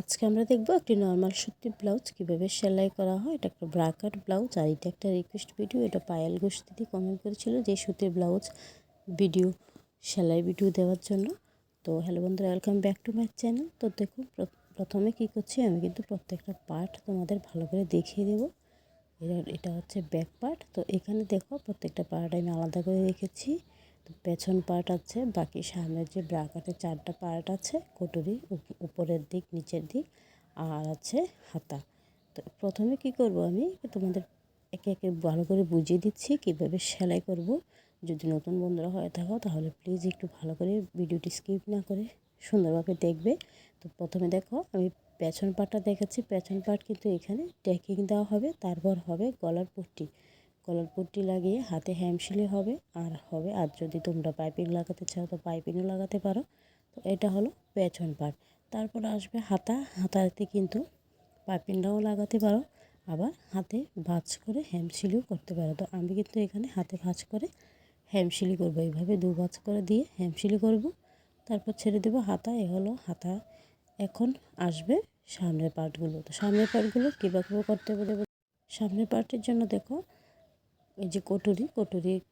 আজকে আমরা দেখব একটি নর্মাল সুতির ব্লাউজ কীভাবে সেলাই করা হয়। এটা একটা ব্রাকার ব্লাউজ আর এটা একটা রিকোয়েস্ট ভিডিও এটা পায়েল ঘোষ দিদি কমেন্ট করেছিল যে সুতির ব্লাউজ ভিডিও সেলাই ভিডিও দেওয়ার জন্য। তো হ্যালো বন্ধুরা welcome back to my channel তো দেখুন প্রথমে কি করছি, আমি কিন্তু প্রত্যেকটা পার্ট তোমাদের ভালো করে দেখিয়ে দেবো। এটা হচ্ছে ব্যাক পার্ট তো এখানে দেখো, প্রত্যেকটা পার্ট আমি আলাদা করে রেখেছি। তো পেছন পার্ট আছে, বাকি সামনের যে ব্রাকাটের চারটা পার্ট আছে, কটুরি উপরের দিক, নিচের দিক, আর আছে হাতা। তো প্রথমে কি করব আমি? তোমাদের একে একে ভালো করে বুঝিয়ে দিচ্ছি, কীভাবে সেলাই করব। যদি নতুন বন্ধুরা হয়ে থাকো, তাহলে প্লিজ একটু ভালো করে ভিডিওটি স্কিপ না করে সুন্দরভাবে দেখবে। তো প্রথমে দেখো, আমি পেছন পাটটা দেখাচ্ছি। পেছন পাট কিন্তু এখানে ট্যাকিং দেওয়া হবে, তারপর হবে গলার পট্টি। কলার পট্টি লাগিয়ে হাতে হ্যামশিলি হবে। আর হবে, আর যদি তোমরা পাইপিং লাগাতে চাও, তো পাইপিংও লাগাতে পারো। তো এটা হলো পেছন পাট। তারপর আসবে হাতা। হাতাতে কিন্তু পাইপিংটাও লাগাতে পারো। আবার হাতে ভাঁজ করে হ্যামশিলিও করতে পারো। তো আমি কিন্তু এখানে হাতে ভাঁজ করে হ্যামশিলি করব। এইভাবে দু ভাঁজ করে দিয়ে হ্যামশিলি করব। তারপর ছেড়ে দেবো হাতা। এ হলো হাতা। এখন আসবে সামনের পার্টগুলো তো সামনের পার্টগুলো কীভাবে করতে হবে? সামনের পার্টের জন্য দেখো এই যে কটুরি, কটুরির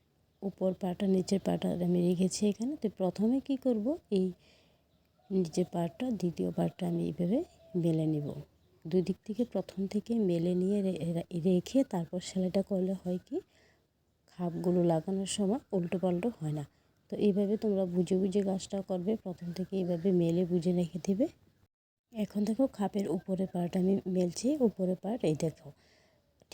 উপর পাটা, নিচের পাটা আমি রেখেছি এখানে। তো প্রথমে কি করব? এই নিচের পাটটা, দ্বিতীয় পাটটা আমি এইভাবে মেলে নিব। দুই দিক থেকে প্রথম থেকে মেলে নিয়ে রেখে তারপর সেলাইটা করলে হয় কি? খাপগুলো লাগানোর সময় উল্টো পাল্টো হয় না। তো এইভাবে তোমরা বুঝে বুঝে গাছটা করবে। প্রথম থেকে এইভাবে মেলে বুঝে রেখে দেবে। এখন দেখো খাপের উপরে পার্ট আমি মেলছি। উপরে পার্ট এই দেখো।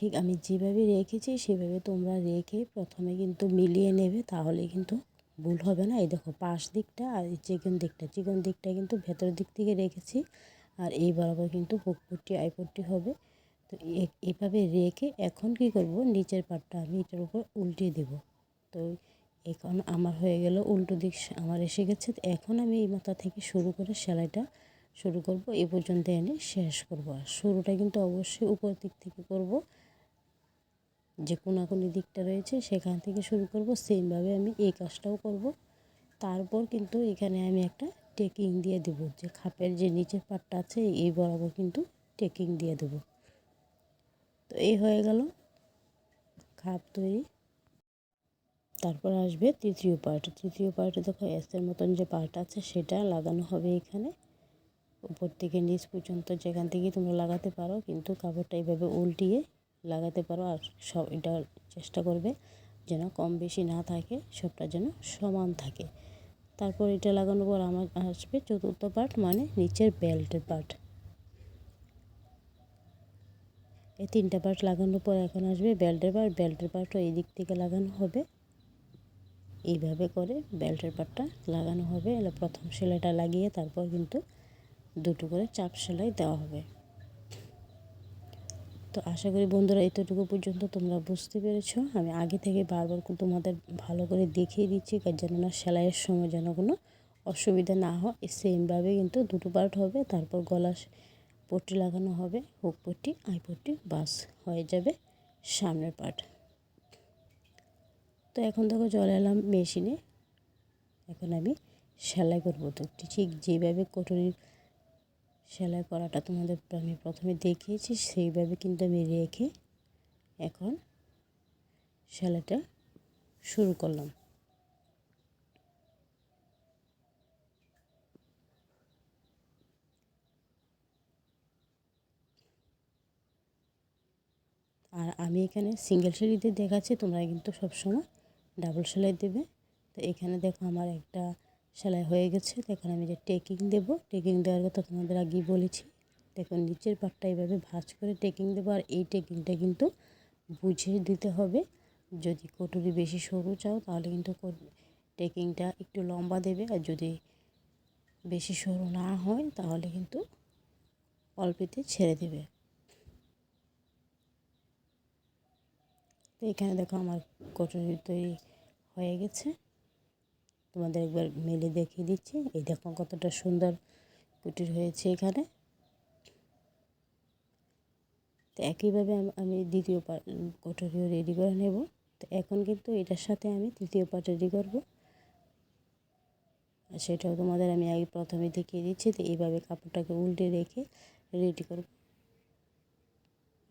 ঠিক আমি যেভাবে রেখেছি, সেভাবে তোমরা রেখে প্রথমে কিন্তু মিলিয়ে নেবে, তাহলে কিন্তু ভুল হবে না। এই দেখো, পাশ দিকটা আর চিকন দিকটা চিকন দিকটা কিন্তু ভেতর দিক থেকে রেখেছি আর এই বরাবর কিন্তু পুকপুট্টি আইপট্টি হবে। তো এভাবে রেখে এখন কি করব, নিচের পাটটা আমি এটার উপর উল্টিয়ে দেব। তো এখন আমার হয়ে গেল উল্টো দিক, আমার এসে গেছে। এখন আমি এই মাথা থেকে শুরু করে সেলাইটা শুরু করব, এ পর্যন্ত এনে শেষ করব। আর শুরুটা কিন্তু অবশ্যই উপর দিক থেকে করব। যে কোনাকুনি দিকটা রয়েছে, সেখান থেকে শুরু করব। সেমভাবে আমি এই কাজটাও করব। তারপর কিন্তু এখানে আমি একটা টেকিং দিয়ে দেব। যে খাপের যে নিচের পাটটা আছে, এই বরাবর কিন্তু টেকিং দিয়ে দেব। তো এই হয়ে গেল খাপ তৈরি। তারপর আসবে তৃতীয় পার্ট তৃতীয় পার্টে দেখো এসের মতন যে পার্ট আছে, সেটা লাগানো হবে এখানে। উপর থেকে নিচ পর্যন্ত যেখান থেকে তোমরা লাগাতে পারো, কিন্তু কাপড়টা এইভাবে উল্টিয়ে লাগাতে পারো আর সব এটা চেষ্টা করবে যেন কম বেশি না থাকে, সবটা যেন সমান থাকে। তারপর এটা লাগানোর পর আমার আসবে চতুর্থ পার্ট মানে নিচের বেল্টের পার্ট। এই তিনটা পার্ট লাগানোর পর এখন আসবে বেল্টের পার্ট। বেল্টের পার্টও এই দিক থেকে লাগানো হবে। এইভাবে করে বেল্টের পার্টটা লাগানো হবে। প্রথম সেলাইটা লাগিয়ে তারপর কিন্তু দুটো করে চাপ সেলাই দেওয়া হবে। তো আশা করি বন্ধুরা এতটুকু পর্যন্ত তোমরা বুঝতে পেরেছ। আমি আগে থেকে বারবার তোমাদের ভালো করে দেখিয়ে দিচ্ছি যেন না সেলাইয়ের সময় যেন কোনো অসুবিধা না হয়। সেমভাবে কিন্তু দুটো পার্ট হবে। তারপর গলা পট্টি লাগানো হবে। হুক পট্টি, আই পট্টি, বাস হয়ে যাবে সামনের পার্ট তো এখন দেখো চলে এলাম মেশিনে এখন আমি সেলাই করব। তো ঠিক যেভাবে কটুরির সেলাই করাটা তোমাদের আমি প্রথমে দেখিয়েছি, সেইভাবে কিন্তু আমি রেখে এখন সেলাইটা শুরু করলাম। আর আমি এখানে সিঙ্গেল সেলাইতে দেখাচ্ছি, তোমরা কিন্তু সবসময় ডাবল সেলাই দেবে। তো এখানে দেখো আমার একটা সেলাই হয়ে গেছে দেখুন আমি যে টেকিং দেব টেকিং দেওয়ার কথা তোমাদের আগেই বলেছি। দেখুন নিচের পাটটা এইভাবে ভাঁজ করে টেকিং দেবো, আর এই টেকিংটা কিন্তু বুঝে দিতে হবে। যদি কটুরি বেশি সরু চাও, তাহলে কিন্তু টেকিংটা একটু লম্বা দেবে, আর যদি বেশি সরু না হয়, তাহলে কিন্তু অল্পেতে ছেড়ে দেবে। তো এখানে দেখো আমার কটুরি তৈরি হয়ে গেছে। তোমাদের একবার মেলে দেখিয়ে দিচ্ছি। এই দেখো কতটা সুন্দর কুটির হয়েছে এখানে। তো একইভাবে আমি দ্বিতীয় কটরিও রেডি করে নেব। তো এখন কিন্তু এটার সাথে আমি তৃতীয় পার্ট রেডি করব। সেটাও তোমাদের আমি আগে প্রথমে দেখিয়ে দিচ্ছি। তো এইভাবে কাপড়টাকে উল্টে রেখে রেডি করব।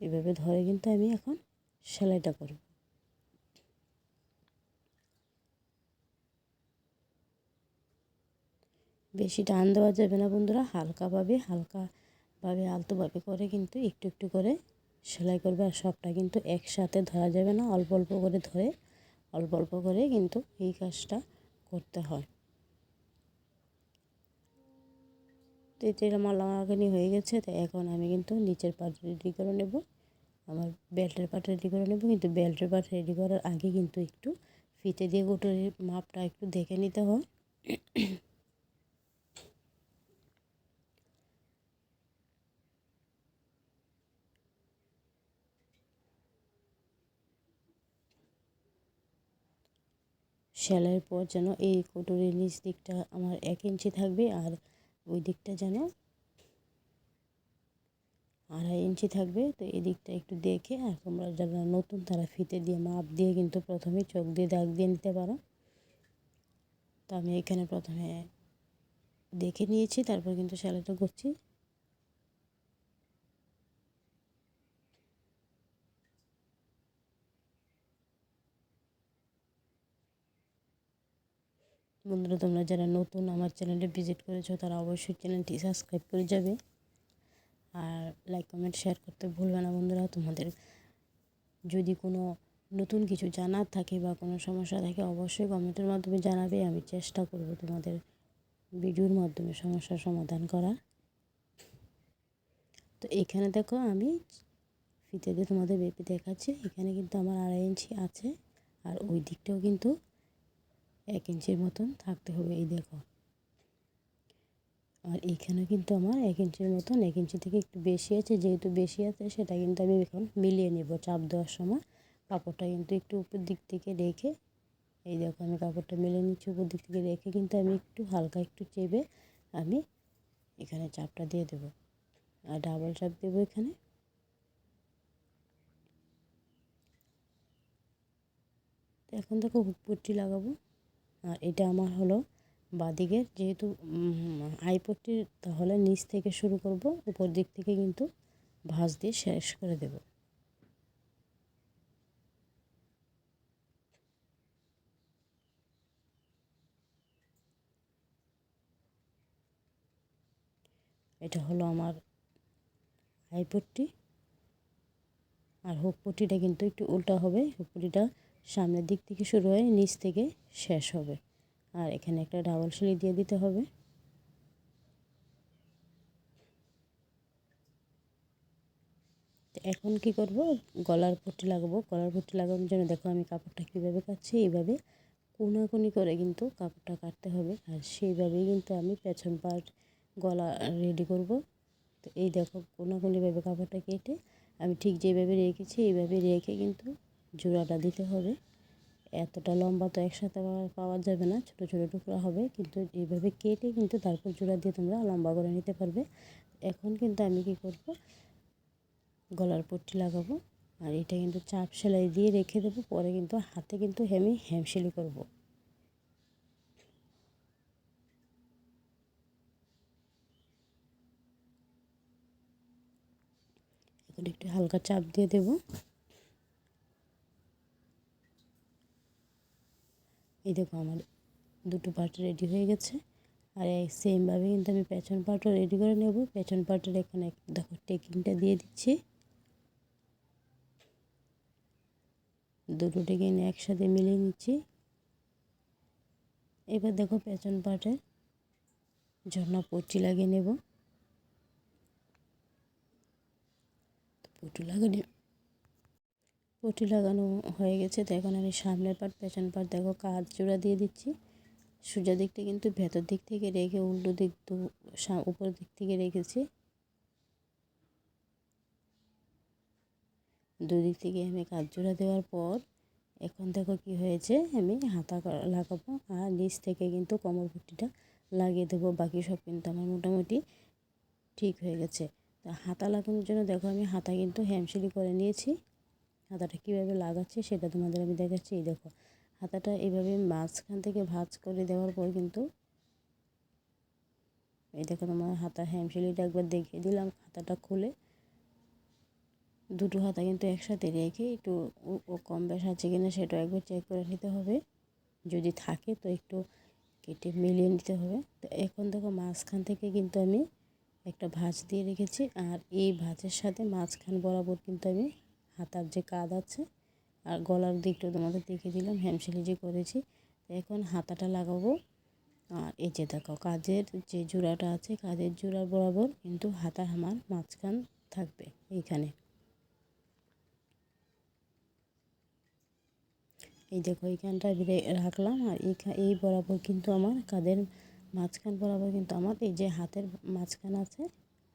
এভাবে ধরে কিন্তু আমি এখন সেলাইটা করব। বেশি টান দেওয়া যাবে না বন্ধুরা। হালকাভাবে হালকাভাবে, আলতোভাবে করে কিন্তু একটু একটু করে সেলাই করবে আর সবটা কিন্তু একসাথে ধরা যাবে না। অল্প অল্প করে ধরে, অল্প অল্প করে কিন্তু এই কাজটা করতে হয়। তো এটা আমার লাগানি হয়ে গেছে। তো এখন আমি কিন্তু নিচের পার্ট রেডি করে নেব। আমার বেল্টের পার্ট রেডি করে নেব। কিন্তু বেল্টের পার্ট রেডি করার আগে কিন্তু একটু ফিতে দিয়ে গোটের মাপটা একটু দেখে নিতে হয়। সেলাইয়ের পর যেন এই কোটরের নিচ দিকটা আমার এক ইঞ্চি থাকবে আর ওই দিকটা যেন আড়াই ইঞ্চি থাকবে। তো এই দিকটা একটু দেখে আর তোমরা যারা নতুন তারা ফিতে দিয়ে মাপ দিয়ে কিন্তু প্রথমে চোখ দিয়ে দাগ দিয়ে নিতে পারো। তো আমি এখানে প্রথমে দেখে নিয়েছি, তারপর কিন্তু সেলাইটা করছি। বন্ধুরা, তোমরা যারা নতুন আমার চ্যানেলে ভিজিট করেছ, তারা অবশ্যই চ্যানেলটি সাবস্ক্রাইব করে যাবে। আর লাইক, কমেন্ট, শেয়ার করতে ভুলবে না বন্ধুরা। তোমাদের যদি কোনো নতুন কিছু জানার থাকে বা কোনো সমস্যা থাকে, অবশ্যই কমেন্টের মাধ্যমে জানাবে। আমি চেষ্টা করব তোমাদের ভিডিওর মাধ্যমে সমস্যার সমাধান করার। তো এখানে দেখো, আমি ফিতে দিয়ে তোমাদের বেপি দেখাচ্ছি। এখানে কিন্তু আমার আড়াই ইঞ্চি আছে, আর ওই দিকটাও কিন্তু এক ইঞ্চির মতন থাকতে হবে, এই দেখো। আর এখানে কিন্তু আমার এক ইঞ্চির মতন, এক ইঞ্চি থেকে একটু বেশি আছে, যেহেতু বেশি আছে, সেটা কিন্তু আমি এখন মিলিয়ে নেব চাপ দেওয়ার সময়। কাপড়টা কিন্তু একটু উপর দিক থেকে রেখে, এই দেখো আমি কাপড়টা মেলে নিচ্ছি উপর দিক থেকে রেখে, কিন্তু আমি একটু হালকা একটু চেপে আমি এখানে চাপটা দিয়ে দেব। আর ডাবল চাপ দেবো এখানে। এখন দেখো হুক লাগাবো। আর এটা আমার হলো বাদিকের যেহেতু আইপট্টি তাহলে নিচ থেকে শুরু করব, উপর দিক থেকে কিন্তু ভাঁজ দিয়ে শেষ করে দেব। এটা হলো আমার আইপট্টি আর হুক পট্টিটা কিন্তু একটু উল্টা হবে হুক পট্টিটা সামনের দিক থেকে শুরু হয়, নিচ থেকে শেষ হবে। আর এখানে একটা ডাবল সিলি দিয়ে দিতে হবে। এখন কি করব? গলার পট্টি লাগাবো। গলার পট্টি লাগানোর জন্য দেখো আমি কাপড়টা কীভাবে কাটছি। এইভাবে কোনাকুনি করে কিন্তু কাপড়টা কাটতে হবে। আর সেইভাবেই কিন্তু আমি পেছন পার্ট গলা রেডি করব। তো এই দেখো কোনাকুনিভাবে কাপড়টা কেটে আমি ঠিক যেভাবে রেখেছি, এইভাবে রেখে কিন্তু জোড়াটা দিতে হবে। এতটা লম্বা তো একসাথে পাওয়া যাবে না, ছোটো ছোটো টুকরা হবে। কিন্তু এইভাবে কেটে কিন্তু তারপর জোড়া দিয়ে তোমরা লম্বা করে নিতে পারবে। এখন কিন্তু আমি কি করব? গলার পট্টি লাগাবো আর এটা কিন্তু চাপ সেলাই দিয়ে রেখে দেবো। পরে কিন্তু হাতে কিন্তু আমি হ্যামসেলি করব। এখন একটু হালকা চাপ দিয়ে দেবো। এই দেখো আমার দুটো পার্ট রেডি হয়ে গেছে। আর এই সেমভাবে কিন্তু আমি পেছন পার্টও রেডি করে নেব। পেছন পার্টের এখানে দেখো টেকিংটা দিয়ে দিচ্ছি। দুটো টেকিং একসাথে মিলিয়ে নিচ্ছি। এবার দেখো পেছন পার্টের জন্য পট্টি লাগিয়ে নেব। পট্টি লাগানো পটি লাগানো হয়ে গেছে। তো এখন আমি সামনের পাট, পেছন পাট, দেখো কাজ জোড়া দিয়ে দিচ্ছি। সোজা দিকটা কিন্তু ভেতর দিক থেকে রেখে, উল্টো দিক দু উপর দিক থেকে রেখেছি। দুদিক থেকে আমি কাজ জোড়া দেওয়ার পর, এখন দেখো কি হয়েছে, আমি হাতা লাগাবো আর নিচ থেকে কিন্তু কোমর পট্টিটা লাগিয়ে দেবো। বাকি সব কিন্তু আমার মোটামুটি ঠিক হয়ে গেছে। তা হাতা লাগানোর জন্য দেখো, আমি হাতা কিন্তু হ্যামসিলি করে নিয়েছি। হাতাটা কীভাবে লাগাচ্ছি সেটা তোমাদের আমি দেখাচ্ছি, এই দেখো। হাতাটা এইভাবে মাঝখান থেকে ভাজ করে দেওয়ার পর কিন্তু এই দেখো তোমার হাতা হ্যামশিলিটা একবার দেখিয়ে দিলাম, হাতাটা খুলে দুটো হাতা কিন্তু একসাথে রেখে একটু ও কম বেশ আছে কিনা সেটা একবার চেক করে নিতে হবে। যদি থাকে তো একটু কেটে মিলিয়ে নিতে হবে। তো এখন দেখো মাঝখান থেকে কিন্তু আমি একটা ভাঁজ দিয়ে রেখেছি, আর এই ভাঁজের সাথে মাঝখান বরাবর কিন্তু আমি হাতার যে কাজ আছে আর গলার দিকটা তোমাদের দেখে দিলাম হ্যামশিলি যে করেছি। এখন হাতাটা লাগাবো। আর এই যে দেখো কাজের যে জোড়াটা আছে কাজের জোড়া বরাবর কিন্তু হাতা আমার মাঝখান থাকবে এইখানে। এই দেখো, এইখানটা রাখলাম। আর এই বরাবর কিন্তু আমার কাদের মাঝখান বরাবর কিন্তু আমার এই যে হাতের মাঝখান আছে,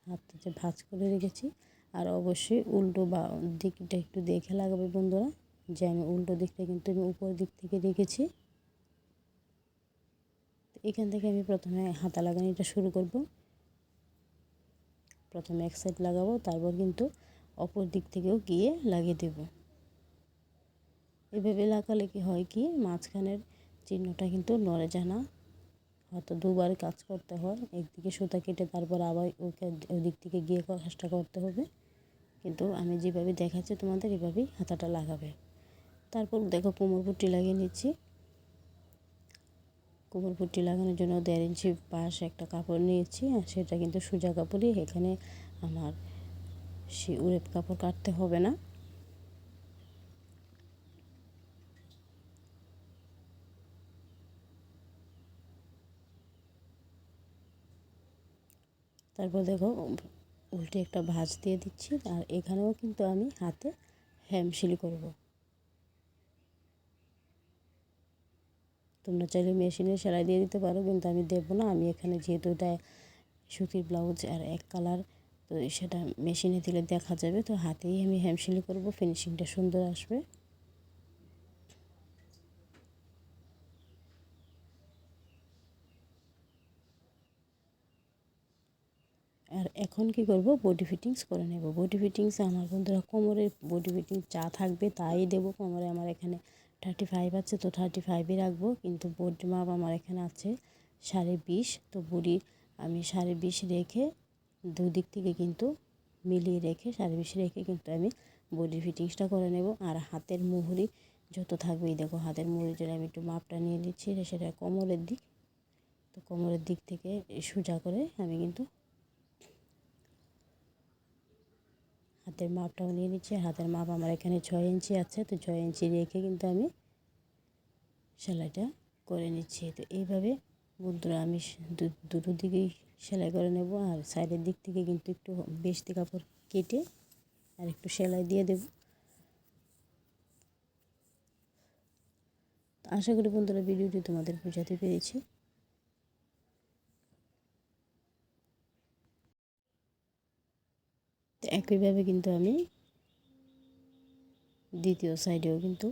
হাতটা যে ভাঁজ করে রেখেছি আর অবশ্যই উল্টো বা দিকটা একটু দেখে লাগাবে বন্ধুরা, যে আমি উল্টো দিকটা কিন্তু আমি উপর দিক থেকে রেখেছি। এখান থেকে আমি প্রথমে হাতা লাগানোটা শুরু করব। প্রথমে এক সাইড লাগাবো, তারপর কিন্তু অপর দিক থেকেও গিয়ে লাগিয়ে দেব। এভাবে লাগালে কি হয় কি, মাঝখানের চিহ্নটা কিন্তু নড়ে যায় না। হয়তো দুবার কাজ করতে হয়, একদিকে সুতা কেটে তারপর আবার ওকে ওই দিক থেকে গিয়ে কাজটা করতে হবে। কিন্তু আমি যেভাবে দেখাচ্ছি তোমাদের এভাবেই হাতাটা লাগাবে। তারপর দেখো কোমর পট্টি লাগিয়ে নিচ্ছি। কোমর পট্টি লাগানোর জন্য দেড় ইঞ্চি পাশ একটা কাপড় নিয়েছি আর সেটা কিন্তু সোজা কাপড়ই। এখানে আমার সে উড়েপ কাপড় কাটতে হবে না। তারপর দেখো উল্টে একটা ভাঁজ দিয়ে দিচ্ছি আর এখানেও কিন্তু আমি হাতে হ্যামশিলি করব। তোমরা চাইলে মেশিনে সেলাই দিয়ে দিতে পারো, কিন্তু আমি দেবো না। আমি এখানে যেহেতু এটা সুতির ব্লাউজ আর এক কালার তো সেটা মেশিনে দিলে দেখা যাবে। তো হাতেই আমি হ্যামশিলি করব ফিনিশিংটা সুন্দর আসবে। আর এখন কি করব? বডি ফিটিংস করে নেব। বডি ফিটিংস আমার বন্ধুরা কোমরের বডি ফিটিংস যা থাকবে তাই দেবো। কোমরে আমার এখানে থার্টি ফাইভ আছে, তো থার্টি ফাইভই রাখব। কিন্তু বডি মাপ আমার এখানে আছে সাড়ে বিশ। তো বডি আমি সাড়ে বিশ রেখে দুদিক থেকে কিন্তু মিলিয়ে রেখে সাড়ে বিশ রেখে কিন্তু আমি বডি ফিটিংসটা করে নেব। আর হাতের মুহুরি যত থাকবে, এই দেখো হাতের মুহুরির জন্য আমি একটু মাপটা নিয়ে নিচ্ছি। সেটা কোমরের দিক। তো কোমরের দিক থেকে সোজা করে আমি কিন্তু হাতের মাপটাও নিয়ে নিচ্ছি। হাতের মাপ আমার এখানে ছয় ইঞ্চি আছে, তো ছয় ইঞ্চি রেখে কিন্তু আমি সেলাইটা করে নিচ্ছি। তো এইভাবে বন্ধুরা আমি দুটো দিকেই সেলাই করে নেব, আর সাইডের দিক থেকে কিন্তু একটু বেশি কাপড় কেটে আর একটু সেলাই দিয়ে দেব। আশা করি বন্ধুরা ভিডিওটি তোমাদের বোঝাতে পেরেছি। একইভাবে কিন্তু আমি দ্বিতীয় সাইডেও কিন্তু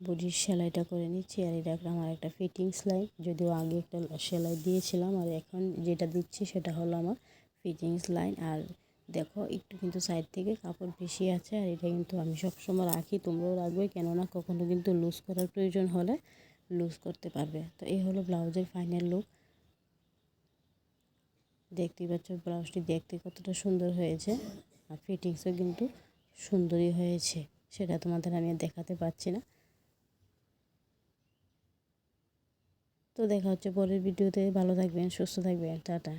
বডির সেলাইটা করে নিচ্ছি। আর এটা একটা আমার একটা ফিটিং সেলাই। যদিও আগে একটা সেলাই দিয়েছিলাম, আর এখন যেটা দিচ্ছি সেটা হলো আমার ফিটিংস লাইন আর দেখো, একটু কিন্তু সাইড থেকে কাপড় বেশি আছে, আর এটা কিন্তু আমি সবসময় রাখি। তোমরাও রাখবে, কেননা কখনো কিন্তু লুজ করার প্রয়োজন হলে লুজ করতে পারবে। তো এই হলো ব্লাউজের ফাইনাল লুক দেখতেই পাচ্ছ, ব্লাউজটি দেখতে কতটা সুন্দর হয়েছে। আর ফিটিংসও কিন্তু সুন্দরই হয়েছে। সেটা তোমাদের আমি দেখাতে পারছি না। তো দেখা হচ্ছে পরের ভিডিওতে ভালো থাকবেন, সুস্থ থাকবেন। টাটা।